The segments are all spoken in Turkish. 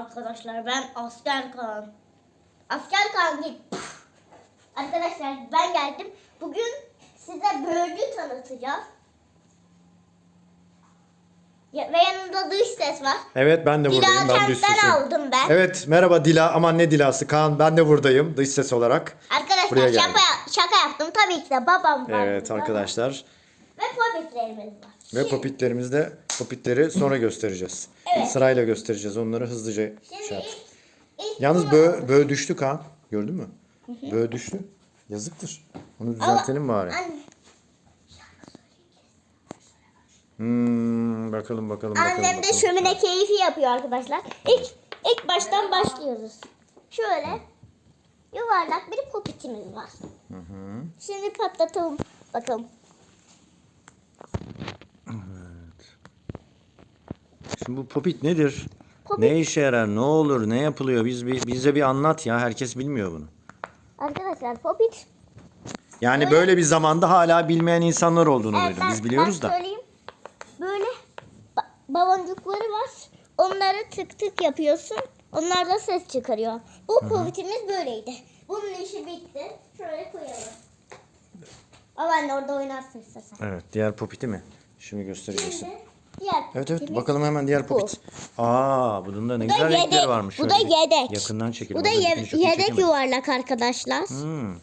arkadaşlar ben asker Kaan. Asker Kaan git. Püf. Arkadaşlar ben geldim. Bugün size bölgü tanıtacağız. Ya, ve yanımda dış ses var. Evet ben de Dila buradayım. Ben dış kentten sesim. aldım ben. Evet merhaba Dila aman ne Dilası Kaan ben de buradayım dış ses olarak. Arkadaşlar geldim. şaka, şaka yaptım. Tabii ki de babam var. Evet burada. arkadaşlar Ve popitlerimiz var. Ve popitlerimizde popitleri sonra göstereceğiz. Evet. Sırayla göstereceğiz onları hızlıca Şimdi şey yap. Yalnız bö, bö düştü Kaan gördün mü? Bö düştü. Yazıktır. Onu düzeltelim bari. Anne, Hmm, bakalım bakalım bakalım. Annem de bakalım. şömine keyfi yapıyor arkadaşlar. İlk ilk baştan başlıyoruz. Şöyle yuvarlak bir popitimiz var. Hı hı. Şimdi patlatalım bakalım. Bu popit nedir? Popit- Ne işe yarar? Ne olur? Ne yapılıyor? Biz bir, bize bir anlat ya. Herkes bilmiyor bunu. Arkadaşlar popit. Yani böyle bir zamanda hala bilmeyen insanlar olduğunu Evet, duydum. ben- Biz biliyoruz ben da. söyleyeyim. Böyle ba- baloncukları var. Onları tık tık yapıyorsun. Onlar da ses çıkarıyor. Bu popitimiz böyleydi. Bunun işi bitti. Şöyle koyalım. Ama anne orada oynarsın istersen. Evet, diğer popiti mi? Şimdi göstereceksin. Şimdi diğer Evet evet bakalım hemen diğer popit. Aa bunun da ne Bu da güzel renkleri yedek. varmış. Bu da yedek. Yakından çekelim. Bu da Oradakini ye- çok iyi yedek çekemedim. yuvarlak arkadaşlar. Hmm.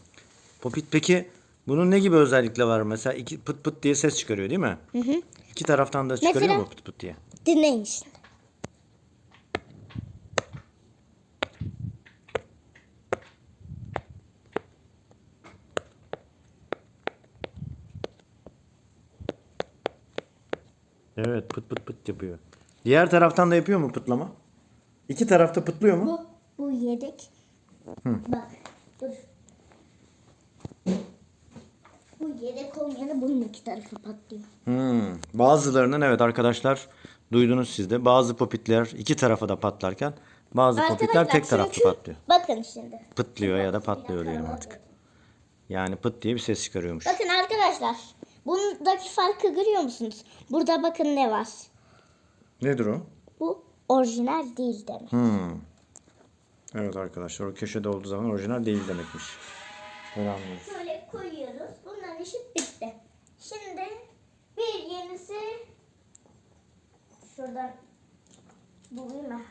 Popit peki bunun ne gibi özellikle var? Mesela iki pıt pıt diye ses çıkarıyor değil mi? Hı hı. İki taraftan da çıkarıyor Mesela- mu pıt pıt diye? Dinleyin şimdi. Evet pıt pıt pıt yapıyor. Diğer taraftan da yapıyor mu pıtlama? İki tarafta pıtlıyor mu? Bu, bu yedek. Bak dur. Bu yedek olmayanı bunun iki tarafı patlıyor. Hmm. Bazılarının evet arkadaşlar duydunuz siz de bazı popitler iki tarafa da patlarken bazı popitler tek taraflı çünkü- patlıyor. Bakın şimdi. Pıtlıyor ya da patlıyor diyelim artık. Yani pıt diye bir ses çıkarıyormuş. Bakın arkadaşlar. Bundaki farkı görüyor musunuz? Burada bakın ne var. Nedir o? Bu orijinal değil demek. Hmm. Evet arkadaşlar o köşede olduğu zaman orijinal değil demekmiş. Anlıyoruz. Şöyle koyuyoruz. Bunların işi bitti. Şimdi bir yenisi şuradan bulayım mı?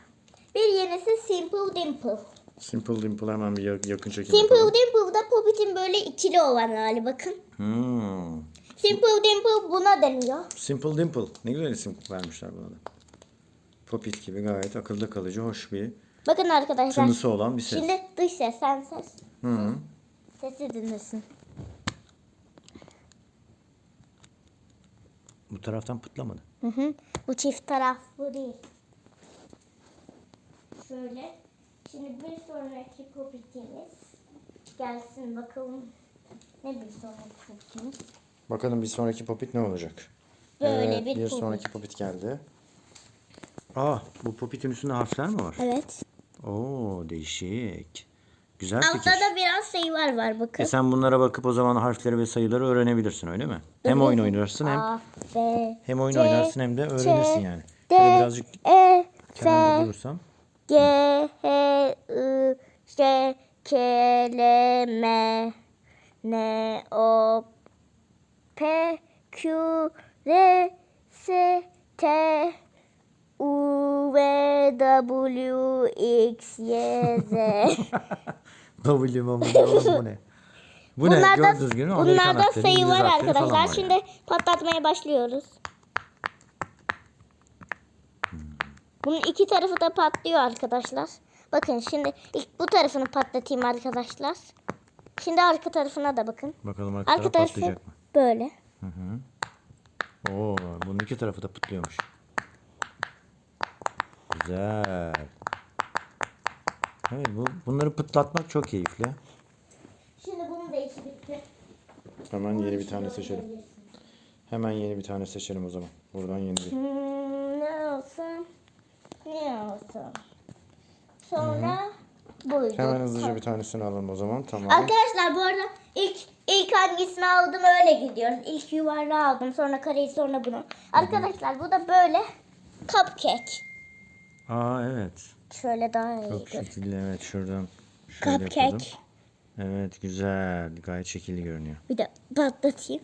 Bir yenisi Simple Dimple. Simple Dimple hemen bir ya- yakın çekim Simple yapalım. Dimple'da Popit'in böyle ikili olan hali bakın. Hmm. Simple Dimple buna deniyor. Simple Dimple. Ne güzel isim vermişler buna da. Popit gibi gayet akılda kalıcı, hoş bir Bakın arkadaşlar. tınısı olan bir ses. Şimdi dış ses sen ses. Hı -hı. Sesi dinlesin. Bu taraftan pıtlamadı. Hı hı. Bu çift taraflı değil. Şöyle. Şimdi bir sonraki popitimiz gelsin bakalım. Ne bir sonraki popitimiz? Bakalım bir sonraki popit ne olacak? Böyle Evet, bir bir sonraki popit geldi. Aa, bu popitin üstünde harfler mi var? Evet. Oo, değişik. Güzel Altta fikir. da biraz sayılar var bakın. E sen bunlara bakıp o zaman harfleri ve sayıları öğrenebilirsin öyle mi? Hem oyun oynarsın hem A, B, hem oyun C, oynarsın hem de öğrenirsin Ç, yani. D, Şöyle birazcık E, kenarda F, durursam. G, H, I, J, K, L, M, N, O, P, Q, R, S, T, U, V, W, X, Y, Z. W bu ne bu ne? Bu ne? bunlarda, Gördüğünüz gibi Amerikan bunlarda harfleri, sayı İngiliz var harfleri falan arkadaşlar. var Şimdi yani. patlatmaya başlıyoruz. Bunun iki tarafı da patlıyor arkadaşlar. Bakın şimdi ilk bu tarafını patlatayım arkadaşlar. Şimdi arka tarafına da bakın. Bakalım arka, Arka taraf tarafı patlayacak mı? Böyle. Oo, bunun iki tarafı da patlıyormuş. Güzel. Evet, bu, bunları pıtlatmak çok keyifli. Şimdi bunun da işi bitti. Hemen yeni bir tane seçelim. Hemen yeni bir tane seçelim o zaman. Buradan yeni bir. Hmm, ne olsun? Ne olsun? Sonra buydu. Hemen hızlıca bir tanesini alalım o zaman. Tamam. Arkadaşlar bu arada ilk ilk hangisini aldım öyle gidiyoruz. İlk yuvarlağı aldım sonra kareyi sonra bunu. Arkadaşlar bu da böyle cupcake. Aa evet. Şöyle daha iyi. Çok şekilli evet şuradan şöyle Cupcake. yapalım. Evet güzel. Gayet şekilli görünüyor. Bir de patlatayım.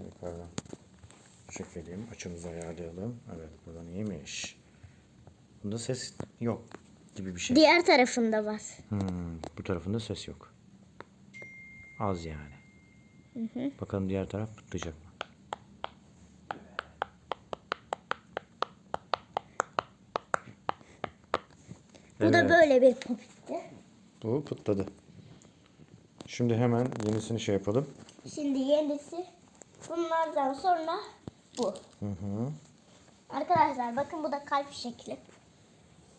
Yukarıdan çekelim. Açımızı ayarlayalım. Evet buradan iyiymiş. Bunda ses yok gibi bir şey. Diğer tarafında var. Hmm, bu tarafında ses yok. Az yani. Bakalım diğer taraf patlayacak mı? Bu da Evet. böyle bir popitti. Bu pıtladı. Şimdi hemen yenisini şey yapalım. Şimdi yenisi bunlardan sonra bu. Hı hı. Arkadaşlar bakın bu da kalp şekli.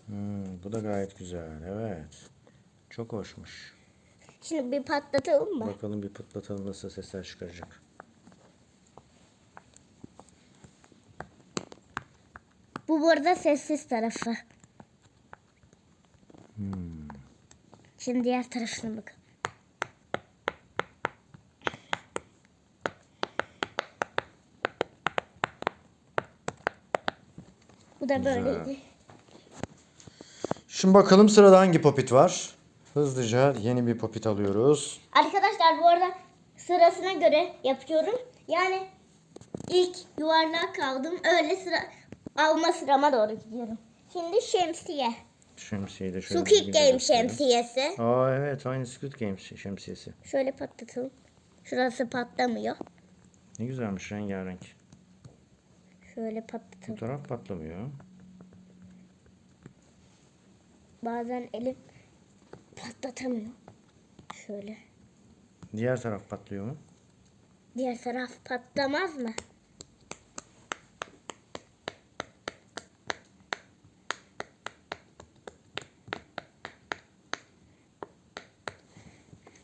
Hmm, bu da gayet güzel. Evet. Çok hoşmuş. Şimdi bir patlatalım mı? Bakalım bir pıtlatalım nasıl sesler çıkaracak. Bu burada sessiz tarafı. Şimdi diğer tarafına bakın. Bu da Güzel. böyleydi. Şimdi bakalım sırada hangi popit var? Hızlıca yeni bir popit alıyoruz. Arkadaşlar bu arada sırasına göre yapıyorum. Yani ilk yuvarlığa kaldım. Öyle sıra alma sırama doğru gidiyorum. Şimdi şemsiye. Şemsiyeyi de şöyle Squid Game şemsiyesi. Aa evet aynı Squid Game şemsiyesi. Şöyle patlatalım. Şurası patlamıyor. Ne güzelmiş rengarenk. Şöyle Bu patlatalım. taraf patlamıyor. Bazen elim patlatamıyor. Şöyle. Diğer taraf patlıyor mu? Diğer taraf patlamaz mı?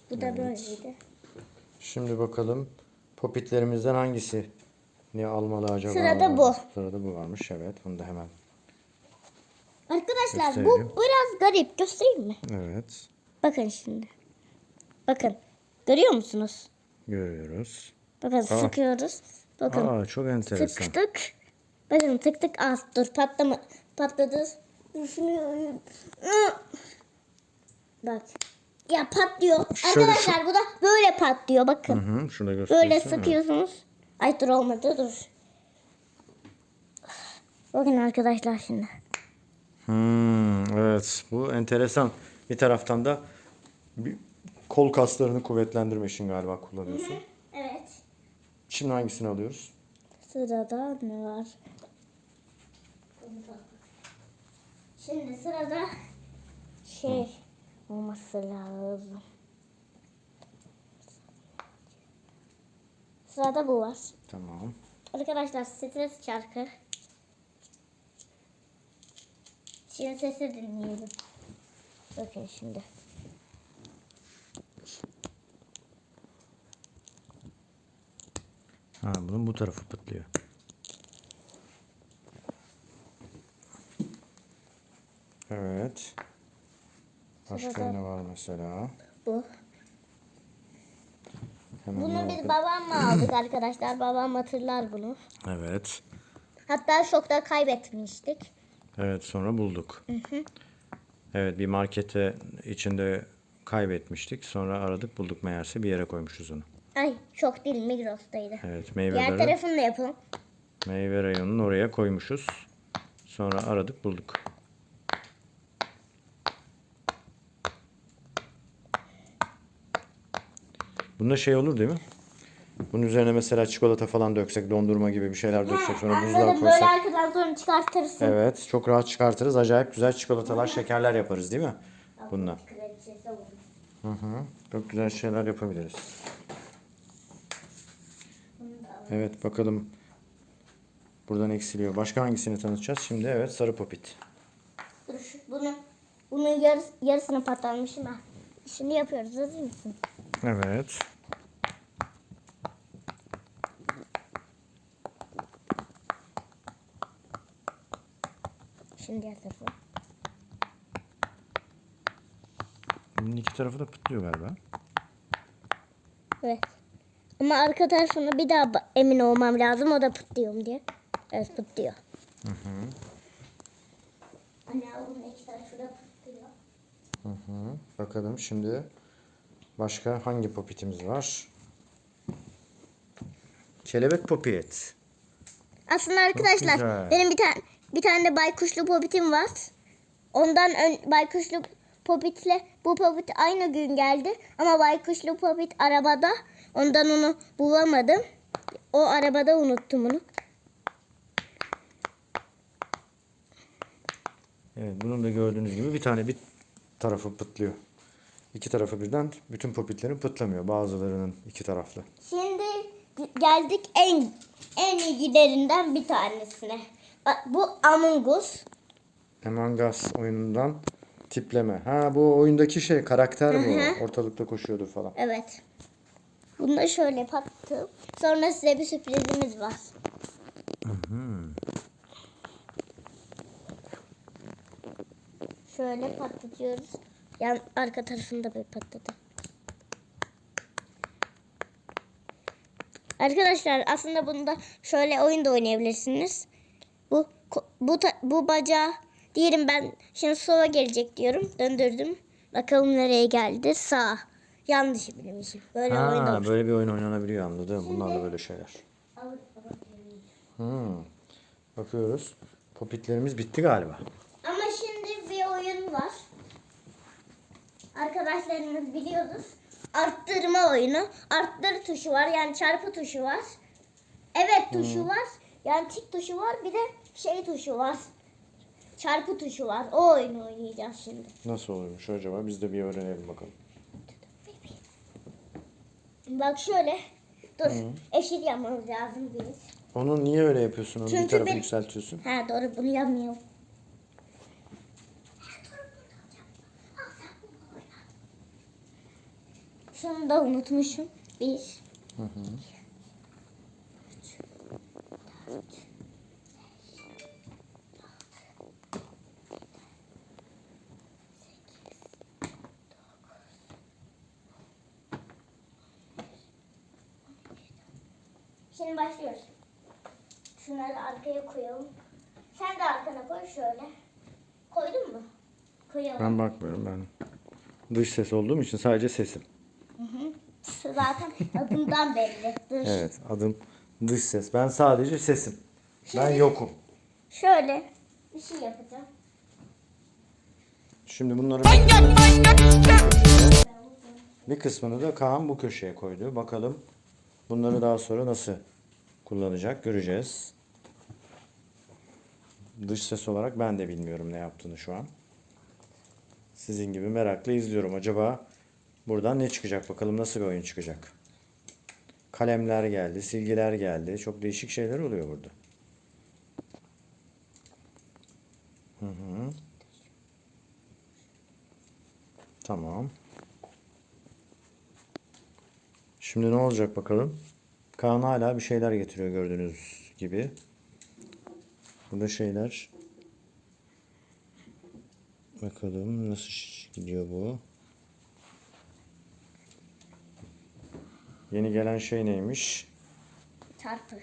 Bu da böyleydi. Şimdi bakalım popitlerimizden hangisi ne almalı acaba? Sırada bu. Sırada bu varmış evet. Bunu da hemen. Arkadaşlar bu Gösterelim. biraz garip. Göstereyim mi? Evet. Bakın şimdi. Bakın. Görüyor musunuz? Görüyoruz. Bakın sıkıyoruz. Bakın. Aa çok enteresan. Sıktık. Bakın tık tık az. Dur patlama. Patladı. Düşünüyorum. Bak. Ya patlıyor. Şöyle Arkadaşlar bu da böyle patlıyor. Hı Bakın. hı, şurada göstereyim. Böyle sıkıyorsunuz. Ay dur olmadı dur. Bakın arkadaşlar şimdi. Hmm, evet bu enteresan. Bir taraftan da bir kol kaslarını kuvvetlendirmek için galiba kullanıyorsun. Evet. Şimdi hangisini alıyoruz? Sırada ne var? Şimdi sırada şey olması lazım. Sırada bu var. Tamam. Arkadaşlar stres çarkı. Şimdi sesi dinleyelim. Bakın şimdi. Ha, bunun bu tarafı patlıyor. Evet. Başka Sırada- ne var mesela? Bu. Hemen Bunu biz babamla aldık arkadaşlar. Babam hatırlar bunu. Evet. Hatta şokta kaybetmiştik. Evet sonra bulduk. Evet bir markete içinde kaybetmiştik. Sonra aradık bulduk meğerse bir yere koymuşuz onu. Ay şok değil Migros'taydı. Evet Diğer meyveleri tarafını da yapalım. meyve reyonunun oraya koymuşuz. Sonra aradık bulduk. Bunda şey olur değil mi? Bunun üzerine mesela çikolata falan döksek, dondurma gibi bir şeyler döksek sonra buzluğa Anladım böyle koysak. arkadan sonra çıkartırsın. Evet, çok rahat çıkartırız. Acayip güzel çikolatalar, şekerler yaparız değil mi? Bununla. Olur. Hı hı. Çok güzel şeyler yapabiliriz. Evet, bakalım. Buradan eksiliyor. Başka hangisini tanıtacağız? Şimdi evet, sarı popit. Dur şu, bunu, bunun yarıs, yarısını patlatmışım ha. Şimdi yapıyoruz hazır mısın? Evet. Şimdi tarafı. Bunun iki tarafı da pıtlıyor galiba. Evet. Ama arka tarafını bir daha emin olmam lazım o da pıtlıyor mu diye. Evet pıtlıyor. Anne bunun iki tarafı da patlıyor. Hı hı. Bakalım şimdi başka hangi popitimiz var? Kelebek popit. Aslında arkadaşlar benim bir tane bir tane de baykuşlu popitim var. Ondan ön, baykuşlu popitle bu popit aynı gün geldi ama baykuşlu popit arabada. Ondan onu bulamadım. O arabada unuttum onu. Evet, bunun da gördüğünüz gibi bir tane bir tarafı pıtlıyor. İki tarafı birden bütün popitlerin pıtlamıyor. Bazılarının iki taraflı. Şimdi geldik en en iyilerinden bir tanesine. Bu Among Us. Among Us oyunundan tipleme. Ha bu oyundaki şey karakter bu. hı. Ortalıkta koşuyordu falan. Evet. Bunu da şöyle patlattım. Sonra size bir sürprizimiz var. Şöyle patlatıyoruz. Yan arka tarafında bir patladı. Arkadaşlar aslında bunda şöyle oyun da oynayabilirsiniz. Bu bu bu bacağı diyelim ben şimdi sola gelecek diyorum. Döndürdüm. Bakalım nereye geldi? Sağ. Yanlış bilmişim. Böyle oyun Ha, olur. böyle bir oyun oynanabiliyor anladım. Bunlar da böyle şeyler. Hmm. Bakıyoruz. Popitlerimiz bitti galiba. Ama şimdi bir oyun var. Arkadaşlarımız biliyordur. Arttırma oyunu. Arttır tuşu var yani çarpı tuşu var. Evet tuşu var. Yani tik tuşu var. Bir de şey tuşu var. Çarpı tuşu var. O oyunu oynayacağız şimdi. Nasıl oluyormuş acaba? Biz de bir öğrenelim bakalım. Bak şöyle. Dur. Eşit yapmamız lazım biz. Onu niye öyle yapıyorsun? Onu bir Çünkü tarafı ben- yükseltiyorsun. Ha doğru bunu yapmıyorum. Şunu da unutmuşum. Bir. Hı hı. Şimdi başlıyoruz. Şunları arkaya koyalım. Sen de arkana koy şöyle. Koydun mu? Koyalım. Ben bakmıyorum ben. Dış ses olduğum için sadece sesim. Zaten adından belli. Dur. Evet adım dış ses. Ben sadece sesim. Ben yokum. Şöyle bir şey yapacağım. Şimdi bunları bir kısmını da Kaan bu köşeye koydu. Bakalım bunları daha sonra nasıl kullanacak göreceğiz. Dış ses olarak ben de bilmiyorum ne yaptığını şu an. Sizin gibi merakla izliyorum. Acaba buradan ne çıkacak? Bakalım nasıl bir oyun çıkacak. Kalemler geldi, silgiler geldi. Çok değişik şeyler oluyor burada. Hı hı. Tamam. Şimdi ne olacak bakalım? Kaan hala bir şeyler getiriyor gördüğünüz gibi. Burada şeyler. Bakalım nasıl gidiyor bu. Yeni gelen şey neymiş? Çarpı.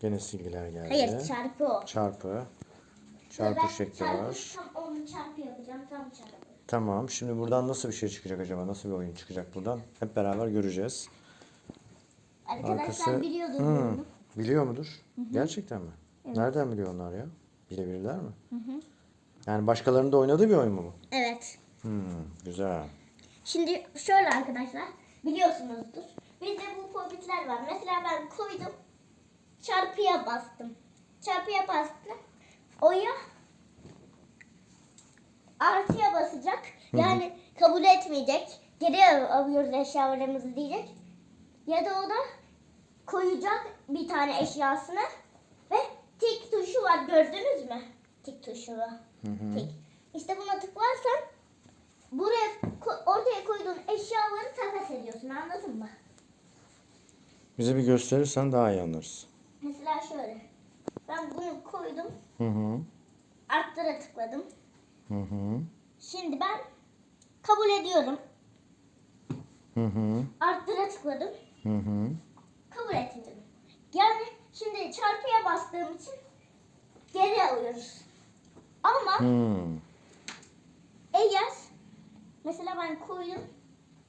Gene silgiler geldi. Hayır çarpı o. Çarpı. Ben Çarpı şekli çarpı, var. Tam onu çarpı yapacağım. Tam çarpı. Tamam. Şimdi buradan nasıl bir şey çıkacak acaba? Nasıl bir oyun çıkacak buradan? Hep beraber göreceğiz. Arkadaşlar Arkası- biliyordur Hmm, bunu. Biliyor mudur? Gerçekten mi? Nereden biliyor onlar ya? Bilebilirler mi? Yani başkalarının da oynadığı bir oyun mu bu? Evet. Hmm, güzel. Şimdi şöyle arkadaşlar biliyorsunuzdur. Bizde bu popitler var. Mesela ben koydum. Çarpıya bastım. Çarpıya bastım. Oya artıya basacak. Yani kabul etmeyecek. Geri al- alıyoruz eşyalarımızı diyecek. Ya da o da koyacak bir tane eşyasını ve tik tuşu var gördünüz mü? Tik tuşu var. Tik. İşte buna tıklarsan buraya ortaya koyduğun eşyaları takas ediyorsun anladın mı? Bize bir gösterirsen daha iyi anlarız. Mesela şöyle. Ben bunu koydum. Hı hı. Arttıra tıkladım. Hı hı. Şimdi ben kabul ediyorum. Hı hı. Arttıra tıkladım. Hı hı. Kabul etmiyorum. Yani şimdi çarpıya bastığım için geri alıyoruz. Ama Hmm. eğer mesela ben koydum,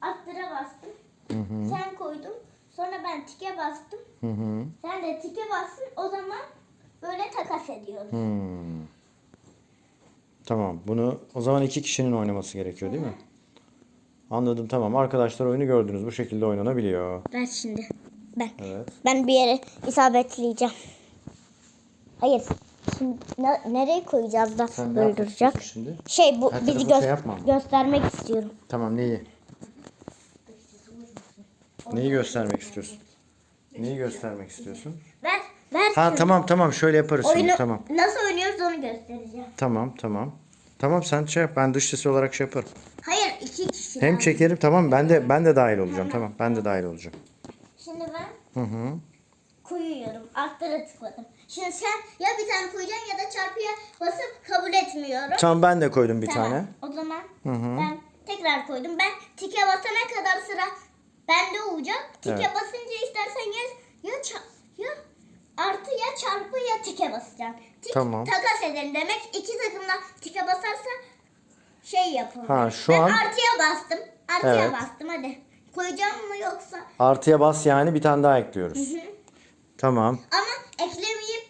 arttıra bastım. Hı hı. Sen koydun. Sonra ben tike bastım. Hı hı. Sen de tike bastın. O zaman böyle takas ediyoruz. Hmm. Tamam. Bunu o zaman iki kişinin oynaması gerekiyor değil mi? Anladım tamam. Arkadaşlar oyunu gördünüz. Bu şekilde oynanabiliyor. Ver şimdi. Ben. Evet. Ben bir yere isabetleyeceğim. Hayır. Şimdi ne- nereye koyacağız da Sen ne yapmak istiyorsun şimdi? Şey bu Her bizi tarafı gö- şey yapma. göstermek istiyorum. Tamam neyi? Neyi göstermek istiyorsun? Neyi göstermek istiyorsun? Ver. Ver. Ha şunu. tamam tamam şöyle yaparız şimdi Oyunu tamam. nasıl oynuyoruz onu göstereceğim. Tamam tamam. Tamam sen şey yap ben dış sesi olarak şey yaparım. Hayır iki kişi. Hem çekerim tamam ben de ben de dahil olacağım tamam ben de dahil olacağım. Şimdi ben Hı hı. koyuyorum. Arttıra tıkladım. Şimdi sen ya bir tane koyacaksın ya da çarpıya basıp kabul etmiyorum. Tamam ben de koydum bir Tamam. tane. O zaman Hı hı. ben tekrar koydum. Ben tike basana kadar sıra bende olacak. Tike Evet. basınca istersen ya ya ya artı ya çarpı ya tike basacaksın. Tik Tamam. takas edelim demek. İki takım da tike basarsa şey yapalım. Ha, şu ben an- artıya bastım. Artıya Evet. bastım hadi. Koyacağım mı yoksa? Artıya bas yani bir tane daha ekliyoruz. Tamam. Ama eklemeyip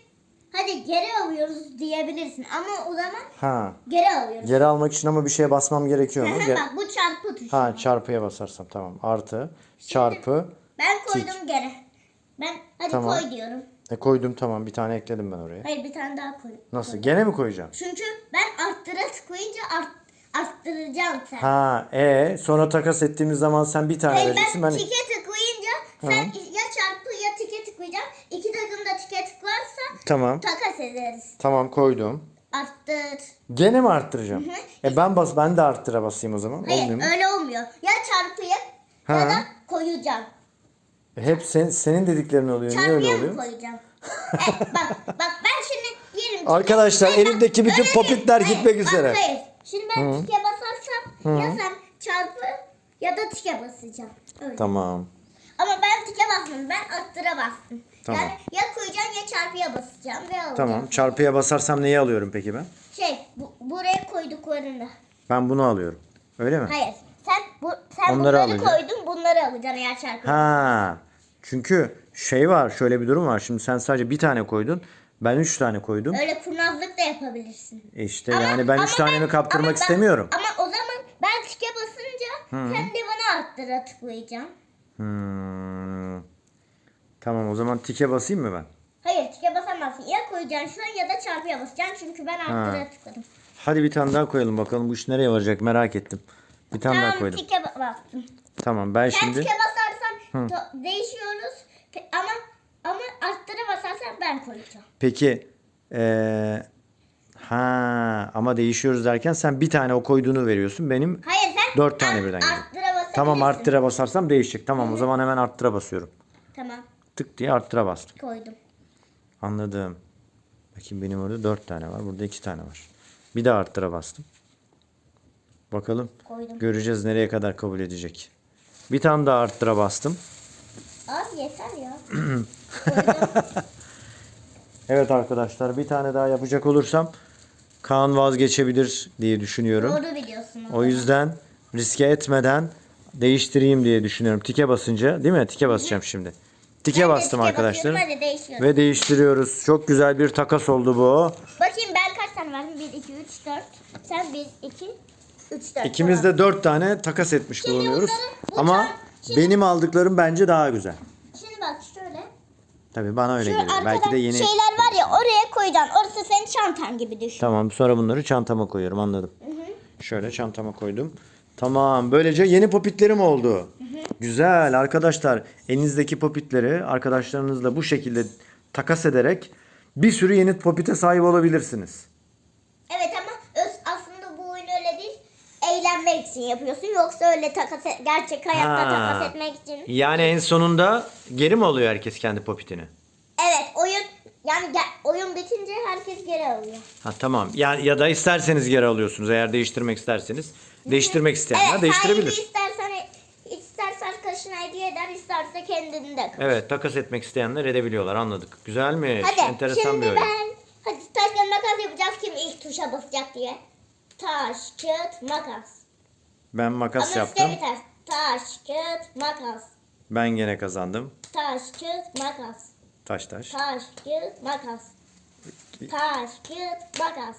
hadi geri alıyoruz diyebilirsin. Ama o zaman Ha. geri alıyoruz. Geri almak için ama bir şeye basmam gerekiyor mu? Ge- Bak bu çarpı tuşu. ha çarpıya basarsam tamam. Artı çarpı. Ben koydum geri. Ben hadi Tamam. koy diyorum. E koydum tamam bir tane ekledim ben oraya. Hayır bir tane daha koy. Nasıl? Gene mi koyacağım? Çünkü ben arttıra tıklayınca art, arttıracağım sen. Ha e sonra takas ettiğimiz zaman sen bir tane Hayır vereceksin. ben Ben tike tıklayınca sen ya çarpı ya tike tıklayacaksın. İki tıklarsa Tamam. takas ederiz. Tamam koydum. Arttır. Gene mi arttıracağım? E ben bas ben de arttıra basayım o zaman. Hayır Olmuyor mu? öyle olmuyor. Ya çarpıya Ha. ya da koyacağım. Hep sen, senin dediklerin oluyor. Niye öyle Çarpıya mı oluyor? koyacağım? evet, bak bak ben şimdi ki- Arkadaşlar, Hayır, bak, elimdeki bütün öyle popitler değil. gitmek Hayır, üzere. Bak, hayır. Şimdi ben tike basarsam ya sen çarpı ya da tike basacağım. Öyle. Tamam. Ama ben tike basmadım. Ben arttıra bastım. Tamam. Yani ya koyacağım ya çarpıya basacağım ve alacağım. Tamam. Çarpıya basarsam neyi alıyorum peki ben? Şey bu, buraya koyduklarını. Ben bunu alıyorum. Öyle mi? Hayır. Sen bu sen Onları bunları alacağım. koydun bunları alacaksın eğer çarpıya. Ha. Çünkü şey var, şöyle bir durum var. Şimdi sen sadece bir tane koydun. Ben üç tane koydum. Öyle kurnazlık da yapabilirsin. İşte Ama- yani ben ama üç tanemi kaptırmak ama ben- istemiyorum. Ama o zaman ben tike basınca sen de bana arttıra tıklayacaksın. Hmm. Tamam o zaman tike basayım mı ben? Hayır tike basamazsın. Ya koyacaksın şu an ya da çarpıya basacaksın çünkü ben arttıra tıkladım. Hadi bir tane daha koyalım bakalım bu iş nereye varacak merak ettim. Bir tane daha Tamam koydum. tike ba- bastım. Tamam ben Sen şimdi tike basarsan to- değişiyoruz. Ama ama arttıra basarsan ben koyacağım. peki eee, ha ama değişiyoruz derken sen bir tane o koyduğunu veriyorsun. Benim Hayır sen Dört tane art- birden geliyor. arttıra tamam arttıra basarsam değişecek. Tamam o zaman hemen arttıra basıyorum. Tamam Tık diye arttıra bastım. koydum. Anladım. Bakayım benim orada dört tane var. Burada iki tane var. Bir de arttıra bastım. Bakalım. Koydum. Göreceğiz nereye kadar kabul edecek. Bir tane daha arttıra bastım. Abi yeter ya. Evet arkadaşlar bir tane daha yapacak olursam Kaan vazgeçebilir diye düşünüyorum. Doğru biliyorsun. O yüzden riske etmeden değiştireyim diye düşünüyorum. Tike basınca değil mi? Tike basacağım şimdi. Tike bastım tike arkadaşlar. Ve değiştiriyoruz. Çok güzel bir takas oldu bu. Bakayım ben kaç tane verdim? 1, 2, 3, 4. Sen 1, 2, 3, 4. İkimiz de dört tane takas etmiş Şimdi bulunuyoruz. bunları- bu Ama şimdi- benim aldıklarım bence daha güzel. Şimdi bak şöyle. Tabii bana öyle Şu geliyor. Belki de yeni. şeyler var ya oraya koyacaksın. Orası senin çantan gibi düşün. Tamam sonra bunları çantama koyuyorum anladım. Şöyle çantama koydum. Tamam böylece yeni popitlerim oldu. Güzel arkadaşlar elinizdeki popitleri arkadaşlarınızla bu şekilde takas ederek bir sürü yeni popite sahip olabilirsiniz. Evet ama öz, aslında bu oyun öyle değil. Eğlenmek için yapıyorsun. Yoksa öyle takas et- gerçek hayatta Ha. takas etmek için. Yani en sonunda geri mi alıyor herkes kendi popitini? Evet oyun yani ge- oyun bitince herkes geri alıyor. Ha tamam. Ya, ya da isterseniz geri alıyorsunuz eğer değiştirmek isterseniz. Değiştirmek isteyenler evet, değiştirebilir. sahibi arkadaşına hediye eder, isterse kendini de. Evet takas etmek isteyenler edebiliyorlar anladık. Güzelmiş. Hadi Enteresan şimdi bir oyun. ben hadi taş tuşa basacak diye. Taş, kağıt, makas. Ben makas Ama yaptım. size biter. Taş, kağıt, makas. Ben gene kazandım. Taş, kağıt, makas. Taş taş. Taş, kağıt, makas. Taş, kağıt, makas.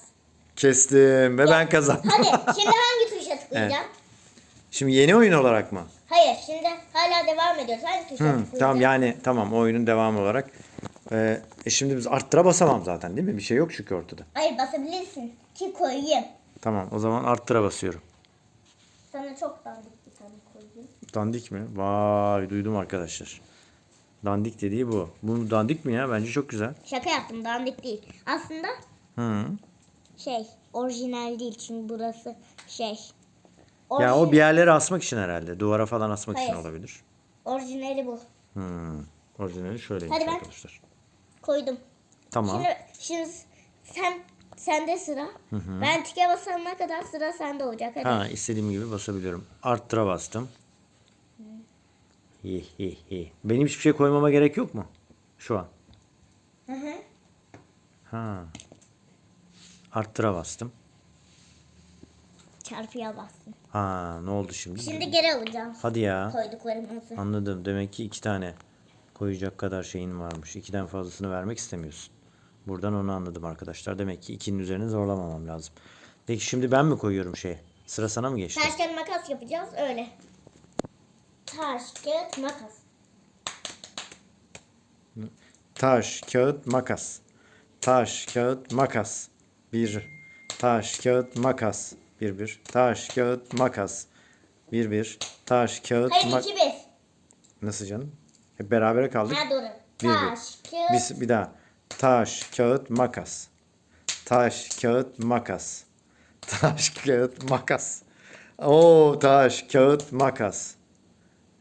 Kestim ve ben kazandım. Hadi şimdi hangi tuşa tıklayacağım? Şimdi yeni oyun olarak mı? Hayır şimdi hala devam ediyoruz. Hangi tuşa Hı, tamam yani tamam oyunun devamı olarak. Ee, e şimdi biz arttıra basamam zaten değil mi? Bir şey yok çünkü ortada. Hayır basabilirsin ki koyayım. Tamam o zaman arttıra basıyorum. Sana çok dandik bir tane koyayım. Dandik mi? Vay duydum arkadaşlar. Dandik dediği bu. Bu dandik mi ya? Bence çok güzel. Şaka yaptım dandik değil. Aslında Hı. şey orijinal değil çünkü burası şey. Ya o bir yerlere asmak için herhalde. Duvara falan asmak için Hayır. olabilir. Orijinali bu. Hı. Orijinali şöyleymiş Hadi ben- arkadaşlar. Koydum. Tamam. Şimdi, şimdi sen sende sıra. Ben tike basana kadar sıra sende olacak. Hadi. Ha istediğim gibi basabiliyorum. Arttıra bastım. Hi hi hi. Benim hiçbir şey koymama gerek yok mu? Şu an. Hı hı. Ha. Arttıra bastım. Çarpıya bastım. Ha ne oldu şimdi? Şimdi geri alacağım. Hadi ya. Koyduklarımızı. Anladım. Demek ki iki tane koyacak kadar şeyin varmış. İkiden fazlasını vermek istemiyorsun. Buradan onu anladım arkadaşlar. Demek ki ikinin üzerine zorlamamam lazım. Peki şimdi ben mi koyuyorum şeye? Sıra sana mı geçti? Taş kağıt makas yapacağız öyle. Taş kağıt makas. Taş, kağıt, makas. Taş, kağıt, makas. Bir. Taş, kağıt, makas. Bir bir. Taş, kağıt, makas. Bir bir. Taş, kağıt, Hayır makas. iki bir. Nasıl canım? Hep berabere kaldık. Ha doğru. Bir bir. Taş kağıt. Biz bir daha. Taş, kağıt, makas. Taş, kağıt, makas. Taş, kağıt, makas. Oo, taş, kağıt, makas.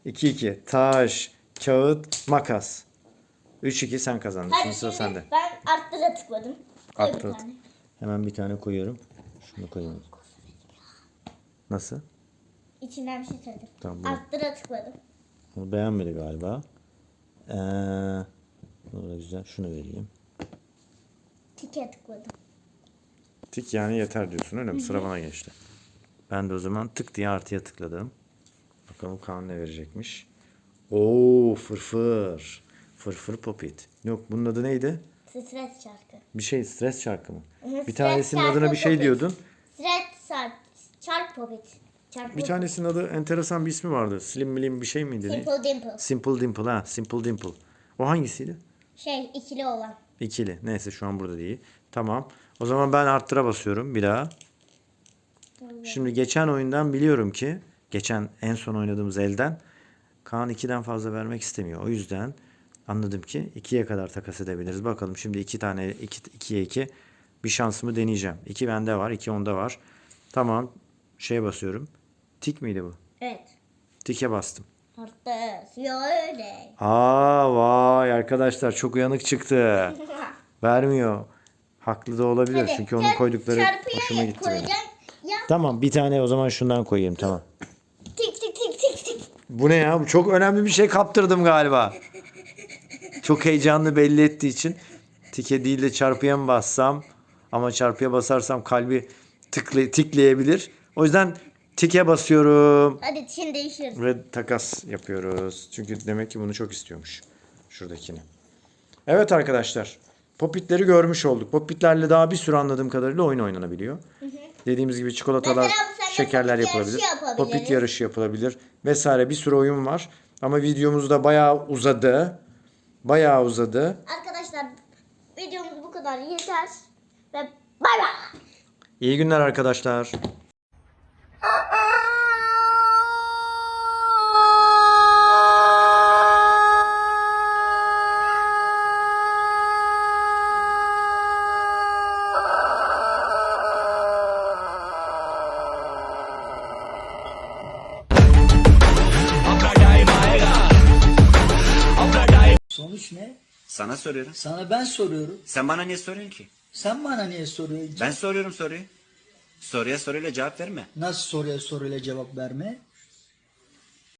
2 2. Taş, kağıt, makas. 3 2 sen kazandın. Hadi Şimdi sıra sende. ben arttıra tıkladım. Bir tane. Hemen bir tane koyuyorum. Şunu koyayım. Nasıl? İçinden bir şey söyledim. Tamam, bu- Arttıra tıkladım. Onu beğenmedi galiba. Ee, bu da güzel. Şunu vereyim. Tike tıkladım. Tik yani yeter diyorsun öyle mi? Sıra bana geçti. Ben de o zaman tık diye artıya tıkladım. Bakalım Kaan ne verecekmiş. Oo fırfır. Fırfır popit. Yok bunun adı neydi? Stres şarkı. Bir şey stres şarkı mı? Bir stres tanesinin şarkı adına bir şey popit. diyordun. Stres şarkı. Çark popit. Çark Bir tanesinin adı enteresan bir ismi vardı. Slim milim bir şey miydi? ne? Simple Dimple. Simple Dimple ha. Simple Dimple. O hangisiydi? Şey ikili olan. İkili. Neyse şu an burada değil. Tamam. O zaman ben arttıra basıyorum bir daha. Şimdi geçen oyundan biliyorum ki geçen en son oynadığımız elden Kaan 2'den fazla vermek istemiyor. O yüzden anladım ki 2'ye kadar takas edebiliriz. Bakalım şimdi 2 tane 2'ye 2 bir şansımı deneyeceğim. 2 bende var, 2 onda var. Tamam. Şey basıyorum. Tik miydi bu? Evet. Tike bastım. Arttı. Ya öyle. Aa vay arkadaşlar çok uyanık çıktı. Vermiyor. Haklı da olabilir Hadi, çünkü onun çarp- koydukları çarpıya hoşuma gitti benim. Ya Tamam bir tane o zaman şundan koyayım tamam. tik tik tik tik tik. Bu ne ya? Bu çok önemli bir şey kaptırdım galiba. Çok heyecanlı belli ettiği için tike değil de çarpıya mı bassam? Ama çarpıya basarsam kalbi tıklı, tikleyebilir. O yüzden tike basıyorum. Hadi şimdi değişiriz. Ve takas yapıyoruz. Çünkü demek ki bunu çok istiyormuş. Şuradakini. Evet arkadaşlar. Popitleri görmüş olduk. Popitlerle daha bir sürü anladığım kadarıyla oyun oynanabiliyor. Dediğimiz gibi çikolatalar, Mesela şekerler yapılabilir. Popit yarışı yapılabilir. Vesaire bir sürü oyun var. Ama videomuz da bayağı uzadı. Bayağı uzadı. Arkadaşlar videomuz bu kadar yeter. Ve bay bay. İyi günler arkadaşlar. Sonuç ne? Sana soruyorum. Sana ben soruyorum. Sen bana niye soruyorsun ki? Sen bana niye soruyorsun? Ben soruyorum soruyu. Soruya soruyla cevap verme. Nasıl soruya soruyla cevap verme?